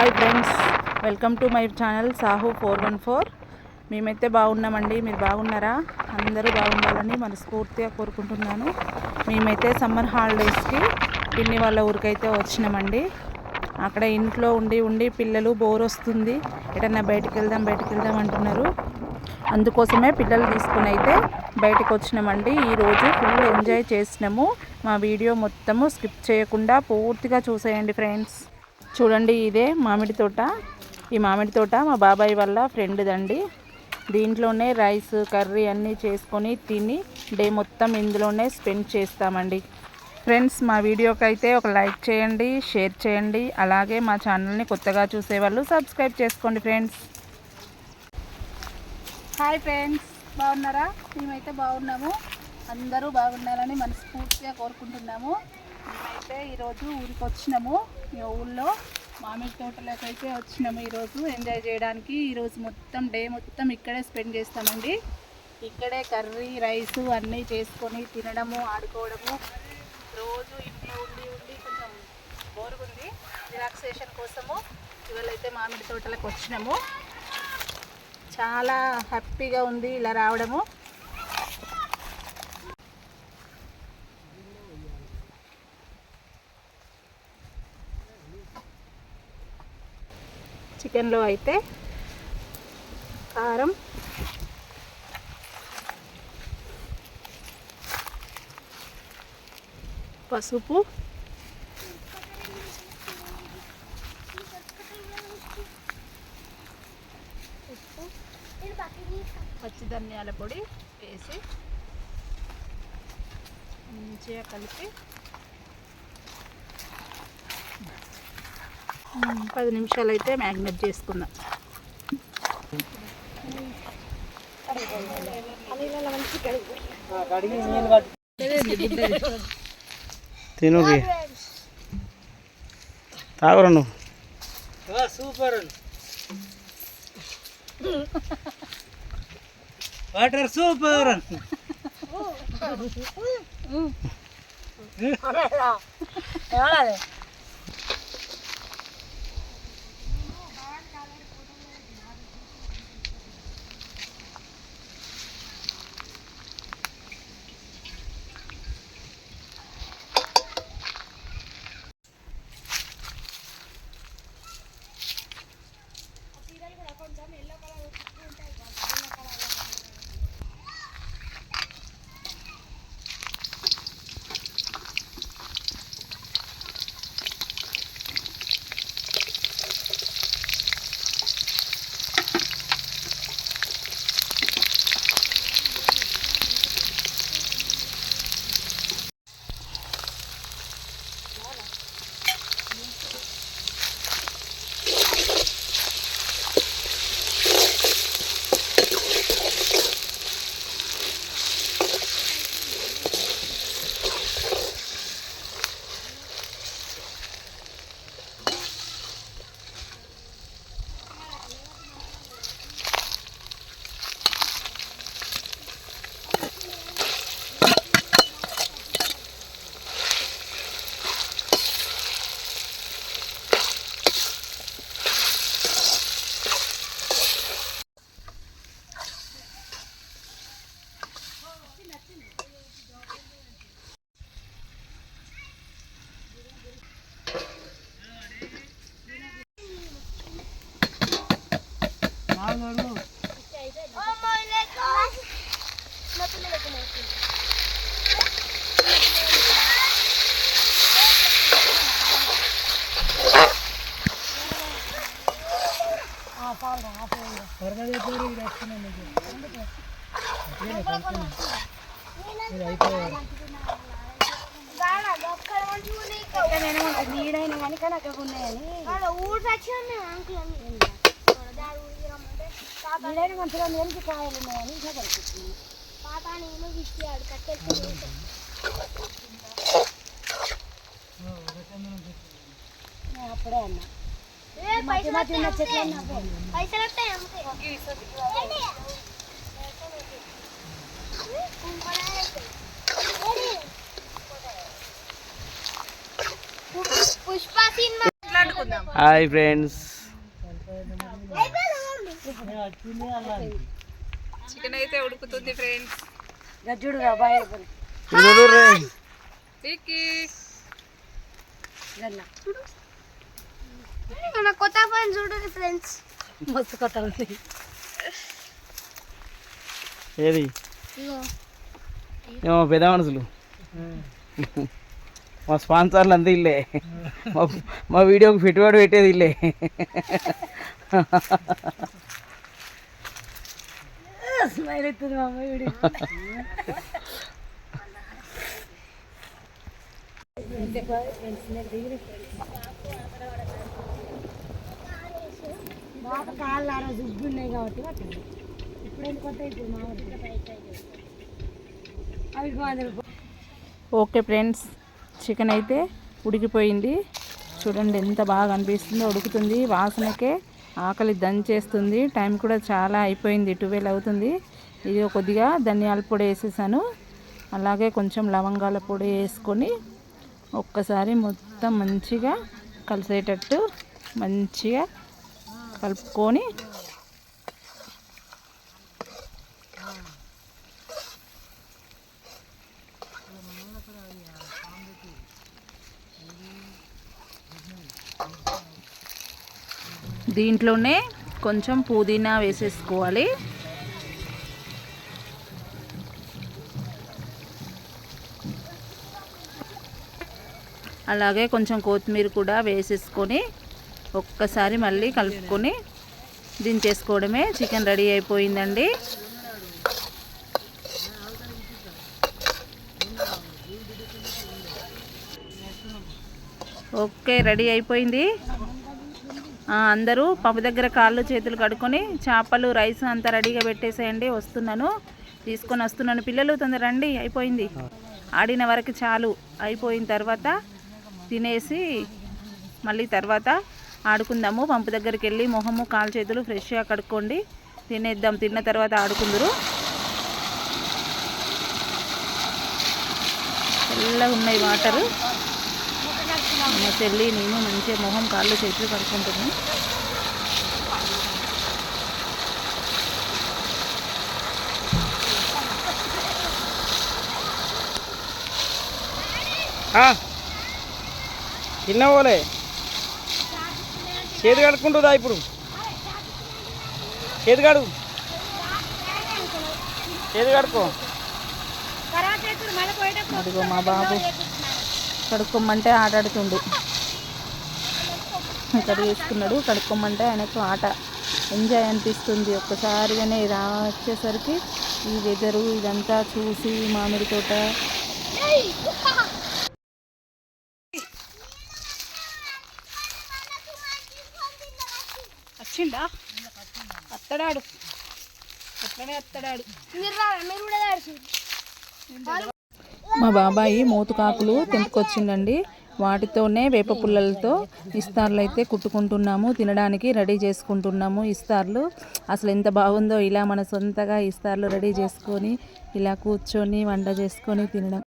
Hi friends welcome to my channel Sahu four one four మేమైతే బాగున్నామండి మీరు బాగున్నారా? అందరూ బాగుండాలని మనస్ఫూర్తిగా కోరుకుంటున్నాను. మేమైతే సమ్మర్ హాలిడేస్కి పిన్ని వాళ్ళ ఊరికైతే వచ్చినామండి. అక్కడ ఇంట్లో ఉండి ఉండి పిల్లలు బోర్ వస్తుంది. ఎటన్నా బయటికి వెళ్దాం బయటికి వెళ్దాం అంటున్నారు. అందుకోసమే పిల్లలు తీసుకుని అయితే బయటకు వచ్చినామండి. ఈరోజు ఫుల్ ఎంజాయ్ చేసినాము. మా వీడియో మొత్తము స్కిప్ చేయకుండా పూర్తిగా చూసేయండి ఫ్రెండ్స్ చూడండి ఇదే మామిడి తోట. ఈ మామిడి తోట మా బాబాయ్ వాళ్ళ ఫ్రెండ్దండి దీంట్లోనే రైస్ కర్రీ అన్నీ చేసుకొని తిని డే మొత్తం ఇందులోనే స్పెండ్ చేస్తామండి. ఫ్రెండ్స్ మా వీడియోకి అయితే ఒక లైక్ చేయండి షేర్ చేయండి. అలాగే మా ఛానల్ని కొత్తగా చూసేవాళ్ళు సబ్స్క్రైబ్ చేసుకోండి ఫ్రెండ్స్ హాయ్ ఫ్రెండ్స్ బాగున్నారా? మేమైతే బాగున్నాము. అందరూ బాగుండాలని మనస్ఫూర్తిగా కోరుకుంటున్నాము. అంటే ఈరోజు ఊరికి వచ్చినాము. ఈ ఊళ్ళో మామిడి తోటలోకి అయితే వచ్చినాము ఈరోజు. ఎంజాయ్ చేయడానికి ఈరోజు మొత్తం డే మొత్తం ఇక్కడే స్పెండ్ చేస్తామండి. ఇక్కడే కర్రీ రైస్ అన్నీ చేసుకొని తినడము ఆడుకోవడము. రోజు ఇంట్లో ఉండి ఉండి కొంచెం బోరుగుంది. రిలాక్సేషన్ కోసము ఇవాళ అయితే మామిడి తోటలకు వచ్చినాము. చాలా హ్యాపీగా ఉంది ఇలా రావడము. చికెన్లో అయితే కారం. పసుపు. పచ్చి ధనియాల పొడి వేసి మంచిగా కలిపి పది నిమిషాలు అయితే మ్యాగ్నెట్ చేసుకుందాం. తినుకి తాగురా నువ్వు. సూపర్. Water super. నీడైన కానీ కానీ అక్కడ ఉన్నాయని. నీడైన మంచిగా ఉంది కానీ కాయలు ఉన్నాయని ఇట్లా కనిపిస్తుంది. నేను అప్పుడే అన్నా. మధ్య మధ్య ఉన్న చెట్లు పైసలు వస్తాయి హాయ్ ఫ్రెండ్స్. చికెన్ అయితే ఉడుకుతుంది ఫ్రెండ్స్. గజ్జుడు మన కొత్త పని చూడండి ఫ్రెండ్స్. మస్తు కొత్త ఏది? ఏమో పెద్ద మనుషులు. మా స్పాన్సర్లు అంతా ఇల్లే. మా మా వీడియోకి పెట్టుబడి పెట్టేది ఇల్లే. స్మైల్ అవుతుంది మా అమ్మ వీడియో. బాగా కాళ్ళు ఆ రోజు ఉబ్బు ఉన్నాయి కాబట్టి పట్టింది ఇప్పుడు ఎందుకు కొత్త ఇప్పుడు మా అవి బాగుంది ఓకే ఫ్రెండ్స్. చికెన్ అయితే ఉడికిపోయింది. చూడండి ఎంత బాగా అనిపిస్తుందో ఉడుకుతుంది. వాసనకే ఆకలి దంచేస్తుంది. టైం కూడా చాలా అయిపోయింది ట్వెల్వ్ అవుతుంది. ఇది కొద్దిగా ధనియాల పొడి వేసేసాను. అలాగే కొంచెం లవంగాల పొడి వేసుకొని ఒక్కసారి మొత్తం మంచిగా కలిసేటట్టు మంచిగా కలుపుకొని దీంట్లోనే కొంచెం పుదీనా వేసేసుకోవాలి. అలాగే కొంచెం కొత్తిమీర కూడా వేసేసుకొని ఒక్కసారి మళ్ళీ కలుపుకొని దించేసుకోవడమే. చికెన్ రెడీ అయిపోయిందండి. ఓకే రెడీ అయిపోయింది. అందరూ పప్పు దగ్గర కాళ్ళు చేతులు కడుక్కొని చేపలు రైస్ అంతా రెడీగా పెట్టేసేయండి. వస్తున్నాను. తీసుకొని వస్తున్నాను. పిల్లలు తొందర రండి. అయిపోయింది. ఆడిన వరకు చాలు. అయిపోయిన తర్వాత తినేసి మళ్ళీ తర్వాత ఆడుకుందాము. పంపు దగ్గరికి వెళ్ళి మొహము కాలు చేతులు ఫ్రెష్గా కడుక్కోండి. తినేద్దాం. తిన్న తర్వాత ఆడుకుందరు. చల్లగా ఉన్నాయి వాటరు. మా చెల్లి నేను మంచిగా మొహం కాళ్ళు చేతులు కడుక్కుంటున్నాను తిన్న పోలే చేతి కడుక్కుంటుందా ఇప్పుడు? చేతి కడు చేతి కడుక్కో. అదిగో మా బాబు. కడుక్కోమంటే ఆట ఆడుతుండు కడిగేసుకున్నాడు కడుక్కోమంటే ఆయనకు ఆట ఎంజాయ్ అనిపిస్తుంది. ఒక్కసారిగానే రా వచ్చేసరికి ఈ వెదరు ఇదంతా చూసి మామిడి తోట. వచ్చిండా? అత్తడాడు. అట్లనే అత్తడాడు. మా బాబాయి మోతుకాకులు తెంపుకొచ్చిండండి. వాటితోనే వేప పుల్లలతో ఇస్తార్లు అయితే కుట్టుకుంటున్నాము తినడానికి రెడీ చేసుకుంటున్నాము ఇస్తార్లు. అసలు ఎంత బాగుందో ఇలా మన సొంతగా ఇస్తార్లు రెడీ చేసుకొని ఇలా కూర్చొని వంట చేసుకొని తినడం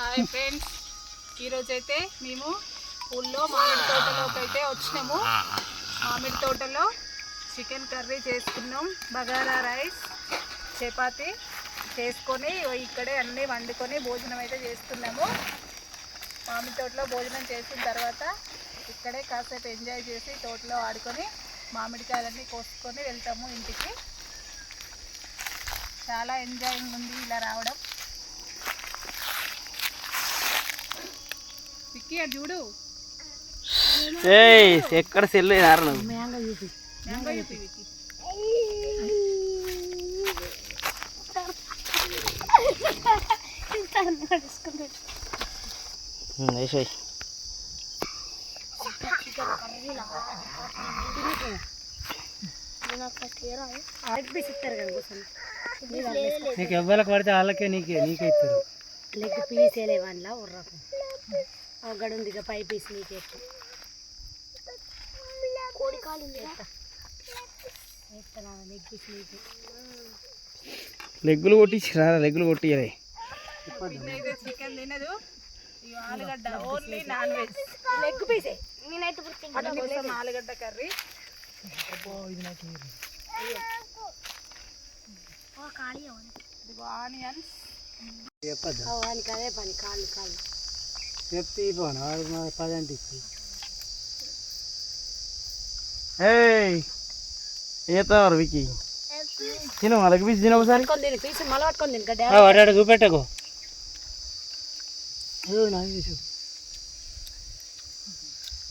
హాయ్ ఫ్రెండ్స్ ఈరోజైతే మేము ఊళ్ళో మామిడి తోటలోకి అయితే వచ్చినాము మామిడి తోటలో చికెన్ కర్రీ చేసుకున్నాం బగారా రైస్ చపాతి చేసుకొని ఇక్కడే అన్నీ వండుకొని భోజనం అయితే చేస్తున్నాము. మామిడి తోటలో భోజనం చేసిన తర్వాత ఇక్కడే కాసేపు ఎంజాయ్ చేసి తోటలో ఆడుకొని మామిడికాయలన్నీ కోసుకొని వెళ్తాము ఇంటికి. చాలా ఎంజాయింగ్ ఉంది ఇలా రావడం విక్కీ అది చూడు. ఏయ్ ఎక్కడ సెల్లు వేసాయి. నీకు ఎవ్వరికి పడితే వాళ్ళకే నీకే నీకే ఇస్తారు. లెగ్ పీస్ వేలేవాన్లా ఉర్రకు. ఒకడు ఉంది ఇక పై పీస్ నీకే. కోడి కాలు లెగ్గులు కొట్టించిరా లెగ్గులు కొట్టియరే. చికెన్ తినదు. ఆలుగడ్డ ఓన్లీ నాన్ వెజ్. లెగ్ పీసే? నేనైతే కోసం ఆలుగడ్డ కర్రీ. ఆనియన్స్. చెప్పద్దు? అదే పని. కాళ్ళు కాళ్ళు. చెప్తే పోను ఏయ్ ఏతారు వికి తిను వాళ్ళకి పీసి తిన ఒకసారి. వాడాడు చూపెట్టకు.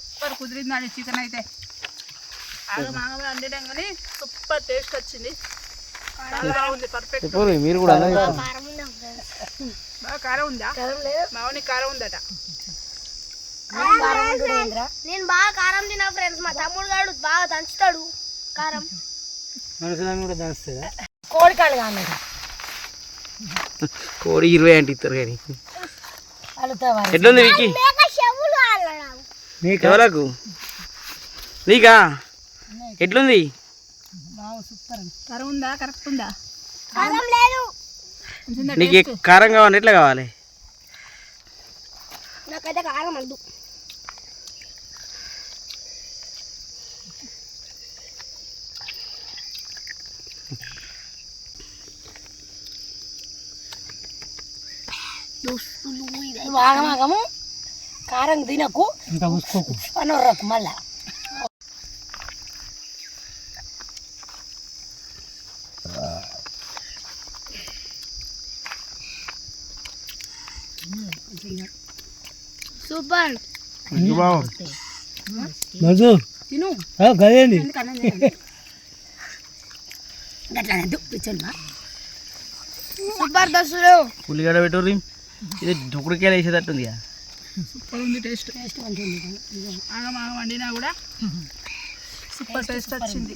సూపర్ కుదిరిందండి చికెన్ అయితే. ఆగ మాగ వండడం కానీ సూపర్ టేస్ట్ వచ్చింది. చాలా బాగుంది పర్ఫెక్ట్ మీరు కూడా చెప్పు. కారం ఉందా? బాగా కారం ఉందా మామూలు కారం ఉందట. నేను బాగా కారం తిన్నా ఫ్రెండ్స్. మా తమ్ముడు గాడు బాగా దంచుతాడు కారం. మనుషులను కూడా దాస్తుందా కోడి కాళ్ళు కానీ కోడి ఇరవై అంటే ఇస్తారు కానీ. ఎట్లుంది వికి ఎవరకు నీకా? ఎట్లుంది? కారం ఉందా? కరెక్ట్ ఉందా? కారం లేదు. నీకు కారం కావాలి ఎట్లా కావాలి? నాకైతే కారం వద్దు. నువ్వు ఆగమాగము కారం తినకు ఇంకా ఉసుకోకు అనర్రకు మళ్ళా. సూపర్ మధు తిను. గదేంది. సూపర్ దోస్తులు ఉల్లిగడ్డ పెట్టుర్రి. ఇది దుకుడికాయలు వేసేటట్టుంది. సూపర్ ఉంది టేస్ట్. టేస్ట్ ఆగ మాగ వండినా కూడా సూపర్ టేస్ట్ వచ్చింది.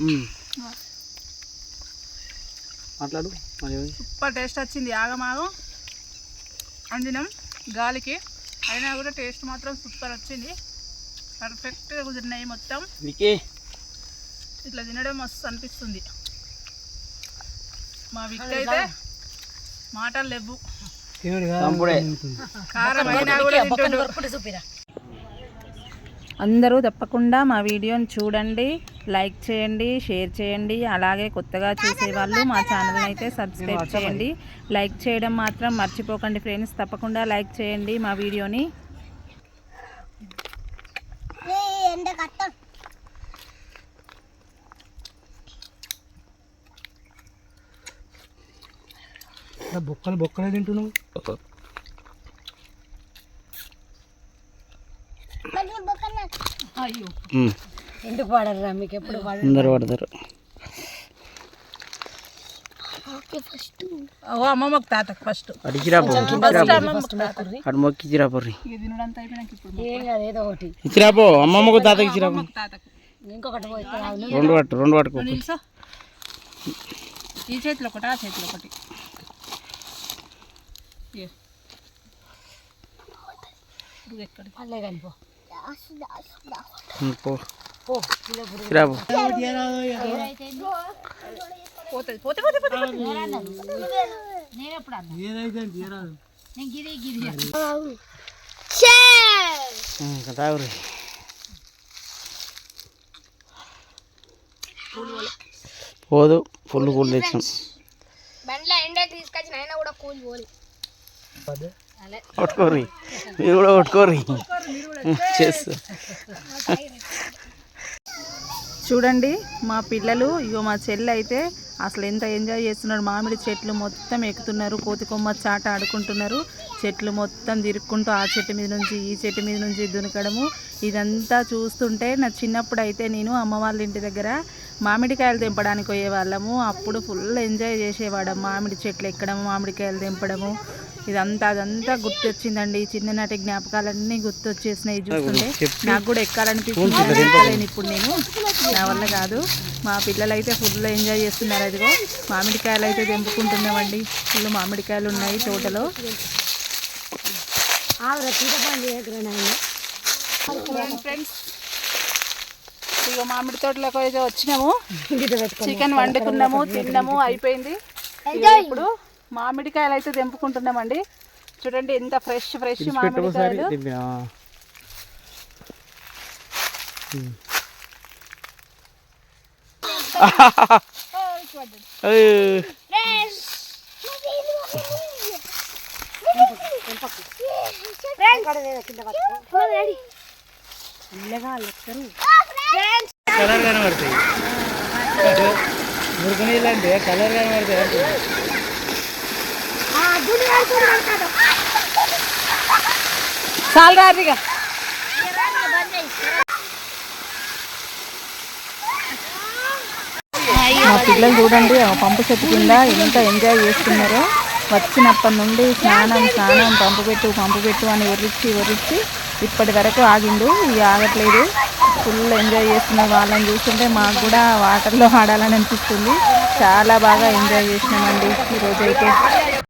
మాట్లాడు. మరి సూపర్ టేస్ట్ వచ్చింది ఆగమాగం. వండినాం. గాలికి అయినా కూడా టేస్ట్ మాత్రం సూపర్ వచ్చింది. పర్ఫెక్ట్గా కుదిరినాయి మొత్తం. ఇట్లా తినడం మస్తు అనిపిస్తుంది. మా విక్ అయితే మాటలు లేవు. కారం అయినా కూడా తింటుండు. అందరూ తప్పకుండా మా వీడియోని చూడండి. లైక్ చేయండి షేర్ చేయండి. అలాగే కొత్తగా చూసే వాళ్ళు మా ఛానల్ని అయితే సబ్స్క్రైబ్ చేయండి. లైక్ చేయడం మాత్రం మర్చిపోకండి ఫ్రెండ్స్. తప్పకుండా లైక్ చేయండి మా వీడియోని. బొక్కలు బొక్కలే తింటున్నావు. అయ్యో. ఎందుకు పాడరా మీకు ఎప్పుడు పాడ అందరు పడతారు ఓ అమ్మమ్మకు తాతకు ఫస్ట్ అటు ఏం కాదు ఏదో ఒకటి. అమ్మమ్మకు తాతకి ఇంకొకటి పోతే రాదు రెండు పట్టు రెండు పట్టుకో నిల్సో ఈ చేతిలో ఒకటి ఆ చేతిలో ఒకటి. ఎక్కడ కానీ పో. ఇంకా తాగురి పోదు ఫుల్ కూల్ తెచ్చాం బండ్లో ఎండ తీసుకొచ్చిన అయినా కూడా కూలి పోలి. కొట్టుకోర్రి మీరు కూడా కొట్టుకోర్రి చేస్తా. చూడండి మా పిల్లలు ఇగో మా చెల్లి అయితే అసలు ఎంత ఎంజాయ్ చేస్తున్నారు మామిడి చెట్లు మొత్తం ఎక్కుతున్నారు కోతి కొమ్మ చాట ఆడుకుంటున్నారు. చెట్లు మొత్తం తిరుక్కుంటూ ఆ చెట్టు మీద నుంచి ఈ చెట్టు మీద నుంచి దునకడము. ఇదంతా చూస్తుంటే నా చిన్నప్పుడు అయితే నేను అమ్మ వాళ్ళ ఇంటి దగ్గర మామిడికాయలు తెంపడానికి పోయేవాళ్ళము. అప్పుడు ఫుల్ ఎంజాయ్ చేసేవాళ్ళం. మామిడి చెట్లు ఎక్కడము మామిడికాయలు తెంపడము. ఇదంతా అదంతా గుర్తొచ్చిందండి. చిన్ననాటి జ్ఞాపకాలన్నీ గుర్తొచ్చేసినాయి. చూస్తుంటే నాకు కూడా ఎక్కాలనిపిస్తుంది. కానీ ఎక్కలేను ఇప్పుడు నేను. నా వల్ల కాదు. మా పిల్లలు అయితే ఫుల్ ఎంజాయ్ చేస్తున్నారు. అదిగో మామిడికాయలు అయితే తెంపుకుంటున్నామండి. ఫుల్ మామిడికాయలు ఉన్నాయి తోటలో. ఫ్రెండ్స్. ఇక మామిడి తోటలోకి అయితే వచ్చినాము. చికెన్ వండుకున్నాము తిన్నాము అయిపోయింది. ఇప్పుడు మామిడికాయలు అయితే తెంపుకుంటున్నామండి. చూడండి ఎంత ఫ్రెష్ ఫ్రెష్ మామిడికాయలు. కలర్ కనబడతాయి. మురుకు నీళ్ళు అంటే కలర్ కనబడతాయి. చాలు మా పిల్లలు చూడండి పంపు చెట్టు కింద ఎంత ఎంజాయ్ చేస్తున్నారో. వచ్చినప్పటి నుండి స్నానం స్నానం పంపు పెట్టు పంపు పెట్టు అని ఒర్రిచ్చి ఒర్రిచ్చి ఇప్పటి వరకు ఆగిండు ఇక ఆగట్లేదు. ఫుల్ ఎంజాయ్ చేస్తున్నారు వాళ్ళని చూస్తుంటే మాకు కూడా వాటర్లో ఆడాలని అనిపిస్తుంది. చాలా బాగా ఎంజాయ్ చేసినామండి ఈరోజైతే.